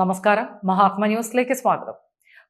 നമസ്കാരം. മഹാത്മ ന്യൂസിലേക്ക് സ്വാഗതം.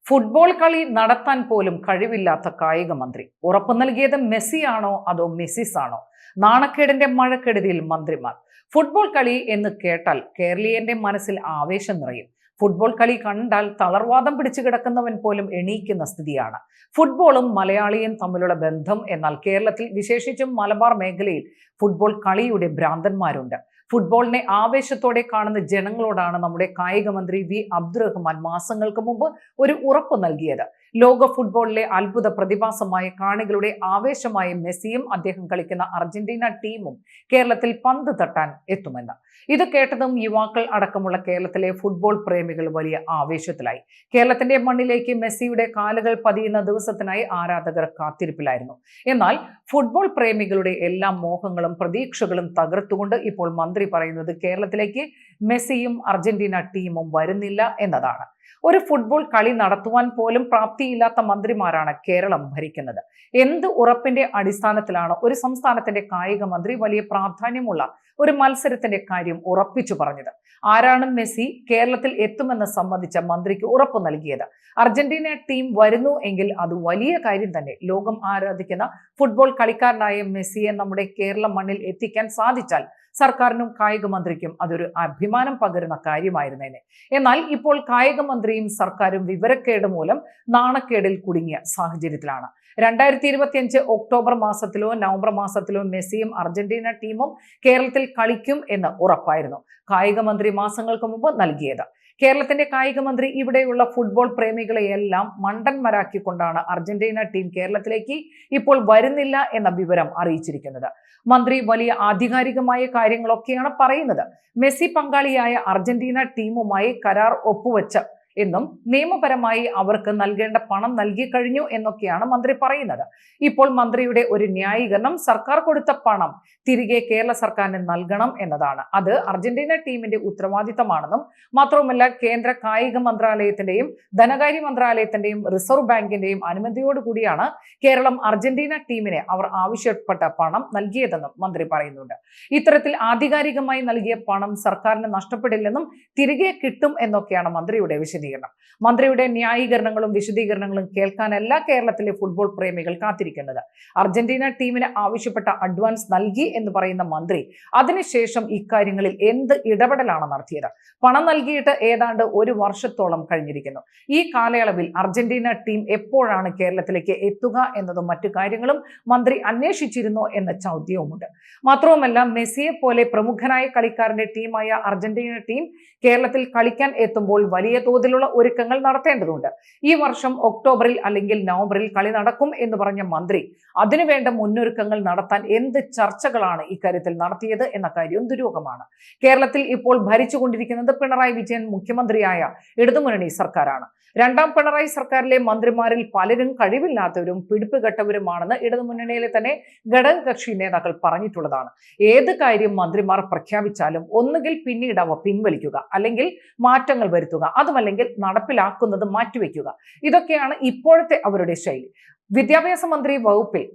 ഫുട്ബോൾ കളി നടത്താൻ പോലും കഴിവില്ലാത്ത കായിക മന്ത്രി. ഉറപ്പു നൽകിയത് മെസ്സിയാണോ അതോ മെസ്സിസ് ആണോ നാണക്കേടിന്റെ മഴക്കെടുതിയിൽ മന്ത്രിമാർ. ഫുട്ബോൾ കളി എന്ന് കേട്ടാൽ കേരളീയന്റെ മനസ്സിൽ ആവേശം നിറയും. ഫുട്ബോൾ കളി കണ്ടാൽ തളർവാദം പിടിച്ചു കിടക്കുന്നവൻ പോലും എണീക്കുന്ന സ്ഥിതിയാണ്. ഫുട്ബോളും മലയാളിയും തമ്മിലുള്ള ബന്ധം എന്നാൽ കേരളത്തിൽ വിശേഷിച്ചും മലബാർ മേഖലയിൽ ഫുട്ബോൾ കളിയുടെ ഭ്രാന്തന്മാരുണ്ട്. ഫുട്ബോളിനെ ആവേശത്തോടെ കാണുന്ന ജനങ്ങളോടാണ് നമ്മുടെ കായിക മന്ത്രി വി. അബ്ദുറഹ്മാൻ മാസങ്ങൾക്ക് മുമ്പ് ഒരു ഉറപ്പ് നൽകിയത്. ലോക ഫുട്ബോളിലെ അത്ഭുത പ്രതിഭാസമായ കാണികളുടെ ആവേശമായ മെസ്സിയും അദ്ദേഹം കളിക്കുന്ന അർജന്റീന ടീമും കേരളത്തിൽ പന്ത് തട്ടാൻ എത്തുമെന്ന്. ഇത് കേട്ടതും യുവാക്കൾ അടക്കമുള്ള കേരളത്തിലെ ഫുട്ബോൾ പ്രേമികൾ വലിയ ആവേശത്തിലായി. കേരളത്തിന്റെ മണ്ണിലേക്ക് മെസ്സിയുടെ കാലുകൾ പതിയുന്ന ദിവസത്തിനായി ആരാധകർ കാത്തിരിപ്പിലായിരുന്നു. എന്നാൽ ഫുട്ബോൾ പ്രേമികളുടെ എല്ലാ മോഹങ്ങളും പ്രതീക്ഷകളും തകർത്തുകൊണ്ട് ഇപ്പോൾ മന്ത്രി പറയുന്നത് കേരളത്തിലേക്ക് മെസ്സിയും അർജന്റീന ടീമും വരുന്നില്ല എന്നതാണ്. ഒരു ഫുട്ബോൾ കളി നടത്തുവാൻ പോലും പ്രാപ്തിയില്ലാത്ത മന്ത്രിമാരാണ് കേരളം ഭരിക്കുന്നത്. എന്ത് ഉറപ്പിന്റെ അടിസ്ഥാനത്തിലാണ് ഒരു സംസ്ഥാനത്തിന്റെ കായിക മന്ത്രി വലിയ പ്രാധാന്യമുള്ള ഒരു മത്സരത്തിന്റെ കാര്യം ഉറപ്പിച്ചു പറഞ്ഞത്? ആരാണ് മെസ്സി കേരളത്തിൽ എത്തുമെന്ന് സംബന്ധിച്ച മന്ത്രിക്ക് ഉറപ്പ് നൽകിയത്? അർജന്റീന ടീം വരുന്നു എങ്കിൽ അത് വലിയ കാര്യം തന്നെ. ലോകം ആരാധിക്കുന്ന ഫുട്ബോൾ കളിക്കാരനായ മെസ്സിയെ നമ്മുടെ കേരള മണ്ണിൽ എത്തിക്കാൻ സാധിച്ചാൽ സർക്കാരിനും കായിക മന്ത്രിക്കും അതൊരു അഭിമാനം പകരുന്ന കാര്യമായിരുന്നേനെ. എന്നാൽ ഇപ്പോൾ കായിക മന്ത്രിയും സർക്കാരും വിവരക്കേട് മൂലം നാണക്കേടിൽ കുടുങ്ങിയ സാഹചര്യത്തിലാണ്. രണ്ടായിരത്തി ഇരുപത്തിയഞ്ച് ഒക്ടോബർ മാസത്തിലോ നവംബർ മാസത്തിലോ മെസ്സിയും അർജന്റീന ടീമും കേരളത്തിൽ കളിക്കും എന്ന് ഉറപ്പായിരുന്നു. കായിക മന്ത്രി മാസങ്ങൾക്ക് മുമ്പ് നൽകിയത്. കേരളത്തിന്റെ കായിക മന്ത്രി ഇവിടെയുള്ള ഫുട്ബോൾ പ്രേമികളെയെല്ലാം മണ്ടന്മാരാക്കിക്കൊണ്ടാണ് അർജന്റീന ടീം കേരളത്തിലേക്ക് ഇപ്പോൾ വരുന്നില്ല എന്ന വിവരം അറിയിച്ചിരിക്കുന്നത്. മന്ത്രി വലിയ ആധികാരികമായ കാര്യങ്ങളൊക്കെയാണ് പറയുന്നത്. മെസ്സി പങ്കാളിയായ അർജന്റീന ടീമുമായി കരാർ ഒപ്പുവെച്ച എന്നും നിയമപരമായി അവർക്ക് നൽകേണ്ട പണം നൽകിക്കഴിഞ്ഞു എന്നൊക്കെയാണ് മന്ത്രി പറയുന്നത്. ഇപ്പോൾ മന്ത്രിയുടെ ഒരു ന്യായീകരണം സർക്കാർ കൊടുത്ത പണം തിരികെ കേരള സർക്കാരിന് നൽകണം എന്നതാണ്. അത് അർജന്റീന ടീമിന്റെ ഉത്തരവാദിത്തമാണെന്നും മാത്രവുമല്ല കേന്ദ്ര കായിക മന്ത്രാലയത്തിന്റെയും ധനകാര്യ മന്ത്രാലയത്തിന്റെയും റിസർവ് ബാങ്കിന്റെയും അനുമതിയോടുകൂടിയാണ് കേരളം അർജന്റീന ടീമിനെ അവർ ആവശ്യപ്പെട്ട പണം നൽകിയതെന്നും മന്ത്രി പറയുന്നുണ്ട്. ഇത്തരത്തിൽ ആധികാരികമായി നൽകിയ പണം സർക്കാരിന് നഷ്ടപ്പെടില്ലെന്നും തിരികെ കിട്ടും എന്നൊക്കെയാണ് മന്ത്രിയുടെ വിശദീകരണം. വിശദീകരണം. മന്ത്രിയുടെ ന്യായീകരണങ്ങളും വിശദീകരണങ്ങളും കേൾക്കാനല്ല കേരളത്തിലെ ഫുട്ബോൾ പ്രേമികൾ കാത്തിരിക്കുന്നത്. അർജന്റീന ടീമിന് ആവശ്യപ്പെട്ട അഡ്വാൻസ് നൽകി എന്ന് പറയുന്ന മന്ത്രി അതിനുശേഷം ഇക്കാര്യങ്ങളിൽ എന്ത് ഇടപെടലാണ് നടത്തിയത്? പണം നൽകിയിട്ട് ഏതാണ്ട് ഒരു വർഷത്തോളം കഴിഞ്ഞിരിക്കുന്നു. ഈ കാലയളവിൽ അർജന്റീന ടീം എപ്പോഴാണ് കേരളത്തിലേക്ക് എത്തുക എന്നതും മറ്റു കാര്യങ്ങളും മന്ത്രി അന്വേഷിച്ചിരുന്നു എന്ന ചോദ്യവുമുണ്ട്. മാത്രവുമല്ല മെസ്സിയെ പോലെ പ്രമുഖനായ കളിക്കാരന്റെ ടീമായ അർജന്റീന ടീം കേരളത്തിൽ കളിക്കാൻ എത്തുമ്പോൾ വലിയ തോതിലുള്ള ഒരുക്കങ്ങൾ നടത്തേണ്ടതുണ്ട്. ഈ വർഷം ഒക്ടോബറിൽ അല്ലെങ്കിൽ നവംബറിൽ കളി നടക്കും എന്ന് പറഞ്ഞ മന്ത്രി അതിനുവേണ്ട മുന്നൊരുക്കങ്ങൾ നടത്താൻ എന്ത് ചർച്ചകളാണ് ഇക്കാര്യത്തിൽ നടത്തിയത് എന്ന കാര്യം ദുരൂഹമാണ് കേരളത്തിൽ ഇപ്പോൾ ഭരിച്ചുകൊണ്ടിരിക്കുന്നത് പിണറായി വിജയൻ മുഖ്യമന്ത്രിയായ ഇടതുമുന്നണി സർക്കാരാണ്. രണ്ടാം പിണറായി സർക്കാരിലെ മന്ത്രിമാരിൽ പലരും കഴിവില്ലാത്തവരും പിടിപ്പുകെട്ടവരുമാണെന്ന് ഇടതുമുന്നണിയിലെ തന്നെ ഘടകകക്ഷി നേതാക്കൾ പറഞ്ഞിട്ടുള്ളതാണ്. ഏത് കാര്യം മന്ത്രിമാർ പ്രഖ്യാപിച്ചാലും ഒന്നുകിൽ പിന്നീട് അവ പിൻവലിക്കുക അല്ലെങ്കിൽ മാറ്റങ്ങൾ വരുത്തുക. അതുമല്ലെങ്കിൽ നടപ്പിലാക്കുന്നത് മാറ്റിവെക്കുക. ഇതൊക്കെയാണ് ഇപ്പോഴത്തെ അവരുടെ ശൈലി. വിദ്യാഭ്യാസ മന്ത്രി വകുപ്പിൽ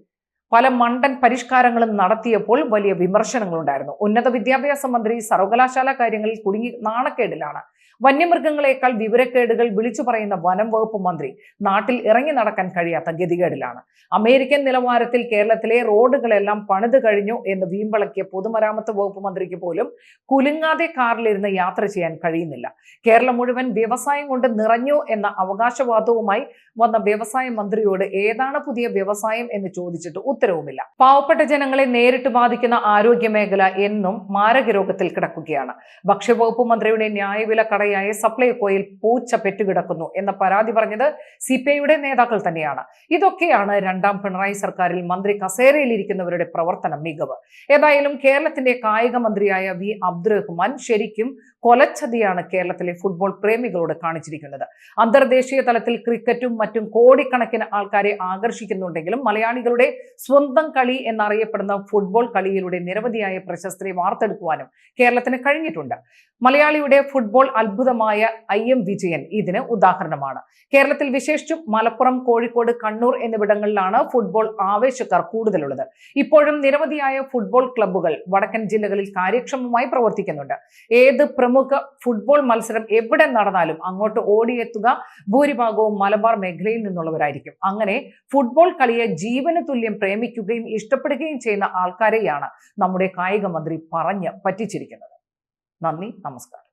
പല മണ്ടൻ പരിഷ്കാരങ്ങളും നടത്തിയപ്പോൾ വലിയ വിമർശനങ്ങളുണ്ടായിരുന്നു. ഉന്നത വിദ്യാഭ്യാസ മന്ത്രി സർവകലാശാല കാര്യങ്ങളിൽ കുടുങ്ങി നാണക്കേടിലാണ്. വന്യമൃഗങ്ങളെക്കാൾ വിവരക്കേടുകൾ വിളിച്ചു പറയുന്ന വനം വകുപ്പ് മന്ത്രി നാട്ടിൽ ഇറങ്ങി നടക്കാൻ കഴിയാത്ത ഗതികേടിലാണ്. അമേരിക്കൻ നിലവാരത്തിൽ കേരളത്തിലെ റോഡുകളെല്ലാം പണിത് കഴിഞ്ഞു എന്ന് വീമ്പളക്കിയ പൊതുമരാമത്ത് വകുപ്പ് മന്ത്രിക്ക് പോലും കുലുങ്ങാതെ കാറിലിരുന്ന് യാത്ര ചെയ്യാൻ കഴിയുന്നില്ല. കേരളം മുഴുവൻ വ്യവസായം കൊണ്ട് നിറഞ്ഞു എന്ന അവകാശവാദവുമായി വന്ന വ്യവസായ മന്ത്രിയോട് ഏതാണ് പുതിയ വ്യവസായം എന്ന് ചോദിച്ചിട്ട് ഉത്തരവുമില്ല. പാവപ്പെട്ട ജനങ്ങളെ നേരിട്ട് ബാധിക്കുന്ന ആരോഗ്യ മേഖല എന്നും മാരക രോഗത്തിൽ കിടക്കുകയാണ്. ഭക്ഷ്യവകുപ്പ് മന്ത്രിയുടെ ന്യായവില കടയായ സപ്ലൈകോയിൽ പൂച്ച പെറ്റുകിടക്കുന്നു എന്ന പരാതി പറഞ്ഞത് സി നേതാക്കൾ തന്നെയാണ്. ഇതൊക്കെയാണ് രണ്ടാം പിണറായി സർക്കാരിൽ മന്ത്രി കസേരയിലിരിക്കുന്നവരുടെ പ്രവർത്തന മികവ്. ഏതായാലും കേരളത്തിന്റെ കായിക മന്ത്രിയായ വി അബ്ദുറഹ്മാൻ ശരിക്കും കൊലച്ചതിയാണ് കേരളത്തിലെ ഫുട്ബോൾ പ്രേമികളോട് കാണിച്ചിരിക്കുന്നത്. അന്തർദേശീയ തലത്തിൽ ക്രിക്കറ്റും മറ്റും കോടിക്കണക്കിന് ആൾക്കാരെ ആകർഷിക്കുന്നുണ്ടെങ്കിലും മലയാളികളുടെ സ്വന്തം കളി എന്നറിയപ്പെടുന്ന ഫുട്ബോൾ കളിയിലൂടെ നിരവധിയായ പ്രശസ്തി വാർത്തെടുക്കുവാനും കേരളത്തിന് കഴിഞ്ഞിട്ടുണ്ട്. മലയാളിയുടെ ഫുട്ബോൾ അത്ഭുതമായ ഐ എം വിജയൻ ഇതിന് ഉദാഹരണമാണ്. കേരളത്തിൽ വിശേഷിച്ചും മലപ്പുറം കോഴിക്കോട് കണ്ണൂർ എന്നിവിടങ്ങളിലാണ് ഫുട്ബോൾ ആവേശക്കാർ കൂടുതലുള്ളത്. ഇപ്പോഴും നിരവധിയായ ഫുട്ബോൾ ക്ലബ്ബുകൾ വടക്കൻ ജില്ലകളിൽ കാര്യക്ഷമമായി പ്രവർത്തിക്കുന്നുണ്ട്. ഏത് പ്രമുഖ ഫുട്ബോൾ മത്സരം എവിടെ നടന്നാലും അങ്ങോട്ട് ഓടിയെത്തുക ഭൂരിഭാഗവും മലബാർ മേഖലയിൽ നിന്നുള്ളവരായിരിക്കും. അങ്ങനെ ഫുട്ബോൾ കളിയെ ജീവന് തുല്യം പ്രേമിക്കുകയും ഇഷ്ടപ്പെടുകയും ചെയ്യുന്ന ആൾക്കാരെയാണ് നമ്മുടെ കായിക മന്ത്രി പറഞ്ഞ് പറ്റിച്ചിരിക്കുന്നത്. നന്ദി നമസ്കാരം.